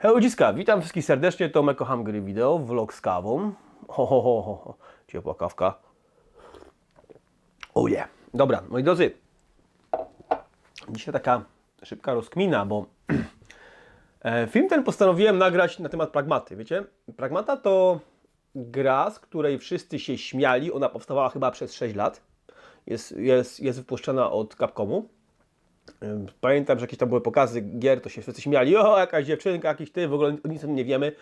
Hej ludziska, witam wszystkich serdecznie, Tomek Kocham Gry Wideo, vlog z kawą. Ho, ho, ho, ho, ciepła kawka. Oh yeah. Dobra, moi drodzy, dzisiaj taka szybka rozkmina, bo e, film ten postanowiłem nagrać na temat Pragmaty, wiecie? Pragmata to gra, z której wszyscy się śmiali, ona powstawała chyba przez 6 lat. Jest, jest, jest wypuszczona od Capcomu. Pamiętam, że jakieś tam były pokazy gier, to się wszyscy śmiali, o jakaś dziewczynka, jakiś ty, w ogóle nic o tym nie wiemy.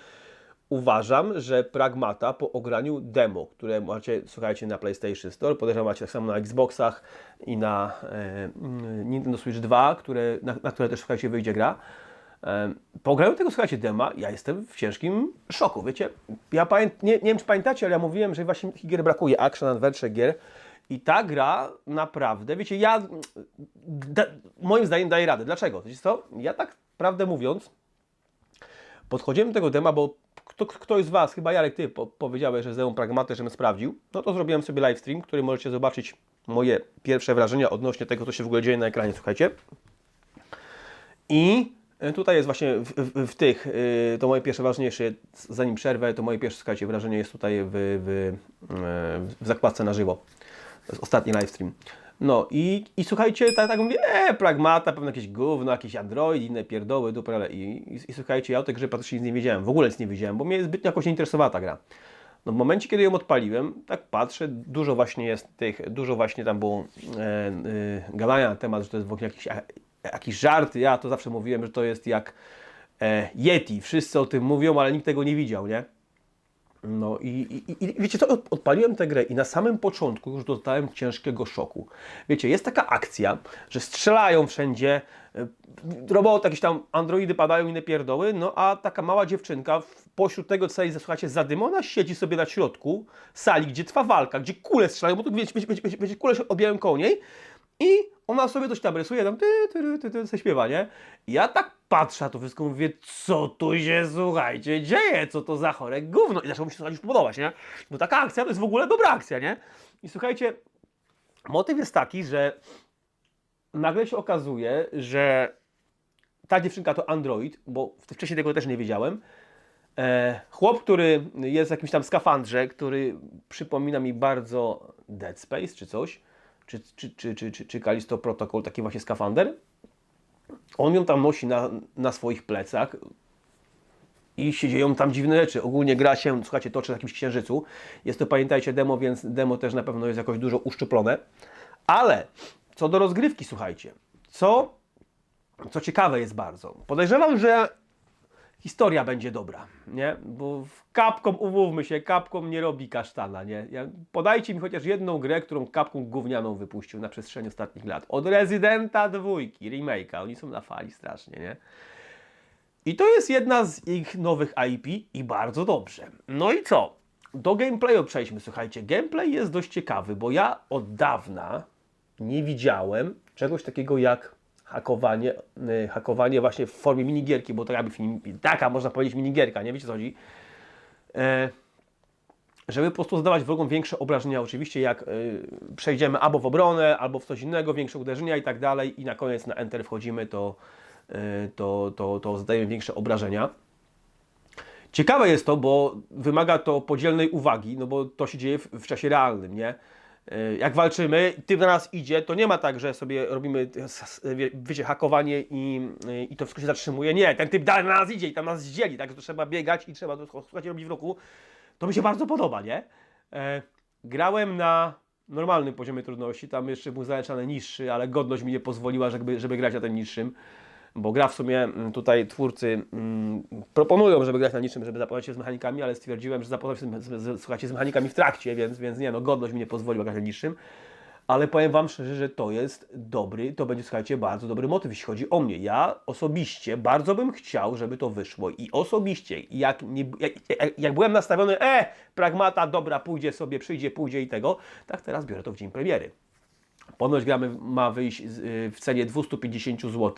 Uważam, że Pragmata po ograniu demo, które macie, słuchajcie, na PlayStation Store, podejrzewam macie tak samo na Xboxach i na e, mm, Nintendo Switch 2, które, na, na które też, słuchajcie, wyjdzie gra. E, po ograniu tego, słuchajcie, dema, ja jestem w ciężkim szoku, wiecie. Ja pamię, nie, nie wiem, czy pamiętacie, ale ja mówiłem, że właśnie takich gier brakuje, action adventure gier. I ta gra naprawdę, wiecie, ja da, moim zdaniem daje radę. Dlaczego? Wiecie co? Ja tak prawdę mówiąc, podchodziłem do tego dema, bo kto, ktoś z Was, chyba Jarek, Ty po, powiedziałeś, że zdjął pragmatę, żebym sprawdził. No to zrobiłem sobie live stream, który możecie zobaczyć moje pierwsze wrażenia odnośnie tego, co się w ogóle dzieje na ekranie, słuchajcie. I e, tutaj jest właśnie w, w, w tych, y, to moje pierwsze ważniejsze, zanim przerwę, to moje pierwsze, słuchajcie, wrażenie jest tutaj w, w, e, w zakładce na żywo. Ostatni live stream. No i, i słuchajcie, tak, tak mówię, e, pragmata, pewno jakieś gówno, jakieś Android, inne pierdoły, dupre, i, i, i słuchajcie, ja o tej grze praktycznie nic nie wiedziałem, w ogóle nic nie wiedziałem, bo mnie zbytnio jakoś nie interesowała ta gra. No w momencie, kiedy ją odpaliłem, tak patrzę, dużo właśnie jest tych, dużo właśnie tam było e, e, gadania na temat, że to jest w ogóle jakiś, a, jakiś żart, ja to zawsze mówiłem, że to jest jak e, Yeti, wszyscy o tym mówią, ale nikt tego nie widział, nie? No i, i, i wiecie co, Od- odpaliłem tę grę i na samym początku już dostałem ciężkiego szoku. Wiecie, jest taka akcja, że strzelają wszędzie, y, roboty, jakieś tam androidy padają, inne pierdoły, no a taka mała dziewczynka w- pośród tego, jest, słuchajcie, zadymona, siedzi sobie na środku sali, gdzie trwa walka, gdzie kule strzelają, bo tu wiecie, wiecie, wiecie, wiecie kule się odbijają koło niej i ona sobie coś tam rysuje, tam ty, ty, ty, ty, ty, śpiewa, nie? Ja tak patrzę na to wszystko, mówię, co tu się, słuchajcie, dzieje, co to za chore gówno. I zaczęło mi się słuchajcie, już podobać, nie? Bo taka akcja to jest w ogóle dobra akcja, nie? I słuchajcie, motyw jest taki, że nagle się okazuje, że ta dziewczynka to android, bo wcześniej tego też nie wiedziałem. E, chłop, który jest w jakimś tam skafandrze, który przypomina mi bardzo Dead Space czy coś, czy, czy, czy, czy, czy, czy Callisto Protocol, taki właśnie skafander. On ją tam nosi na, na swoich plecach i się dzieją tam dziwne rzeczy. Ogólnie gra się, słuchajcie, toczy na jakimś księżycu. Jest to, pamiętajcie, demo, więc demo też na pewno jest jakoś dużo uszczuplone. Ale co do rozgrywki, słuchajcie, co, co ciekawe jest bardzo. Podejrzewam, że historia będzie dobra, nie? Bo Capcom, umówmy się, Capcom nie robi kasztana, nie? Podajcie mi chociaż jedną grę, którą Capcom gównianą wypuścił na przestrzeni ostatnich lat. Od Residenta dwójki, remake'a, oni są na fali strasznie, nie? I to jest jedna z ich nowych IP i bardzo dobrze. No i co? Do gameplayu przejdźmy, słuchajcie. Gameplay jest dość ciekawy, bo ja od dawna nie widziałem czegoś takiego jak hakowanie, y, hakowanie właśnie w formie minigierki, bo to jakby taka można powiedzieć minigierka, nie wiecie co chodzi? E, żeby po prostu zadawać wrogom większe obrażenia, oczywiście jak y, przejdziemy albo w obronę, albo w coś innego, większe uderzenia i tak dalej i na koniec na Enter wchodzimy, to, y, to, to, to zadajemy większe obrażenia. Ciekawe jest to, bo wymaga to podzielnej uwagi, no bo to się dzieje w, w czasie realnym, nie? Y, Jak walczymy, typ na nas idzie, to nie ma tak, że sobie robimy, wie- wiecie, hakowanie i, y, i to wszystko się zatrzymuje. Nie, ten typ dalej na nas idzie i tam nas zdzieli, tak? To trzeba biegać i trzeba to słuchajcie, robić w roku. To mi się bardzo podoba, nie? E, grałem na normalnym poziomie trudności, tam jeszcze był zaleczany niższy, ale godność mi nie pozwoliła, żeby, żeby grać na tym niższym. Bo gra w sumie mm, tutaj twórcy mm, proponują, żeby grać na niczym, żeby zapoznać się z mechanikami, ale stwierdziłem, że zapoznać się z, z, słuchajcie, z mechanikami w trakcie, więc, więc nie, no godność mi nie pozwoliła grać na niższym. Ale powiem Wam szczerze, że to jest dobry, to będzie, słuchajcie, bardzo dobry motyw, jeśli chodzi o mnie. Ja osobiście bardzo bym chciał, żeby to wyszło i osobiście, jak, nie, jak, jak, byłem nastawiony, e, pragmata, dobra, pójdzie sobie, przyjdzie, pójdzie i tego, tak teraz biorę to w dzień premiery. Ponoć gramy ma wyjść y, w cenie 250 zł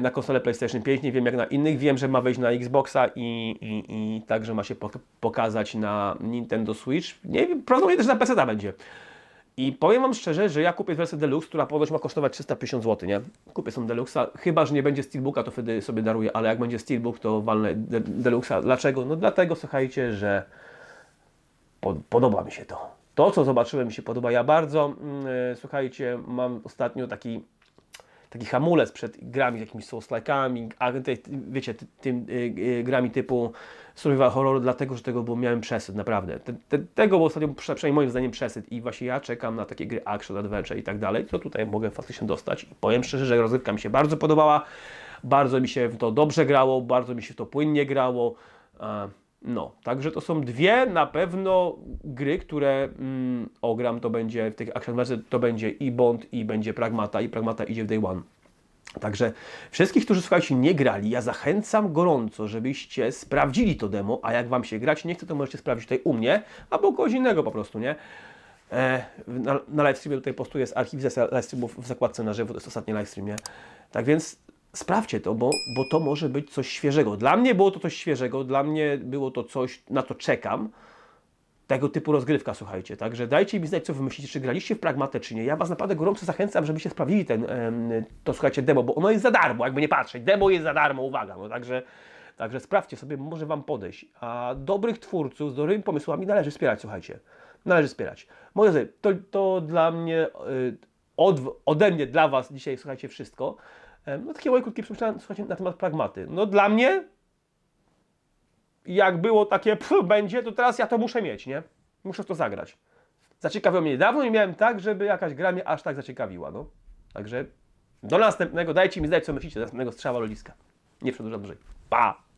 na konsolę PlayStation 5. Nie wiem jak na innych. Wiem, że ma wejść na Xboxa i, i, i także ma się pok- pokazać na Nintendo Switch. Nie wiem, prawdopodobnie też na PC będzie. I powiem Wam szczerze, że ja kupię wersję Deluxe, która ponoć ma kosztować 350 zł, nie? Kupię sobie Deluxa, chyba, że nie będzie Steelbooka, to wtedy sobie daruję, ale jak będzie Steelbook, to walnę de Deluxa. Dlaczego? No dlatego, słuchajcie, że pod, podoba mi się to. To, co zobaczyłem, mi się podoba. Ja bardzo, e, słuchajcie, mam ostatnio taki taki hamulec przed grami, jakimiś souls-like'ami, a te, wiecie, ty, tym y, y, grami typu survival horror, dlatego, że tego, bo miałem przesyt, naprawdę. Te, te, tego był ostatnio, przynajmniej moim zdaniem, przesyt i właśnie ja czekam na takie gry action, adventure i tak dalej, to tutaj mogę faktycznie dostać. I powiem szczerze, że rozgrywka mi się bardzo podobała, bardzo mi się w to dobrze grało, bardzo mi się w to płynnie grało. No, także to są dwie na pewno gry, które mm, ogram, to będzie w tych Adventure, to będzie i Bond, i będzie Pragmata, i Pragmata idzie w Day One. Także wszystkich, którzy słuchajcie, nie grali, ja zachęcam gorąco, żebyście sprawdzili to demo, a jak Wam się grać nie chce, to możecie sprawdzić tutaj u mnie, albo kogoś innego po prostu, nie? E, na, na livestreamie tutaj postuję z archiw livestreamów w zakładce na żywo, to jest ostatni livestream, nie? Tak więc sprawdźcie to, bo, bo to może być coś świeżego. Dla mnie było to coś świeżego, dla mnie było to coś, na to czekam, tego typu rozgrywka, słuchajcie. Także dajcie mi znać, co wy czy graliście w Pragmatę, czy nie. Ja Was naprawdę gorąco zachęcam, żebyście sprawdzili ten, to, słuchajcie, demo, bo ono jest za darmo, jakby nie patrzeć. Demo jest za darmo, uwaga. No, także, także sprawdźcie sobie, może Wam podejść. A dobrych twórców z dobrymi pomysłami należy wspierać, słuchajcie. Należy wspierać. Moi drodzy, to, to dla mnie, y, od, ode mnie, dla Was dzisiaj, słuchajcie, wszystko. Em, No takie moje krótkie przemyślenia, na temat Pragmaty. No dla mnie jak było takie pff, będzie, to teraz ja to muszę mieć, nie? Muszę w to zagrać. Zaciekawiło mnie dawno i miałem tak, żeby jakaś gra mnie aż tak zaciekawiła, no. Także do następnego, dajcie mi znać, co myślicie, do następnego strzała loliska. Nie przedłużam dłużej. Pa!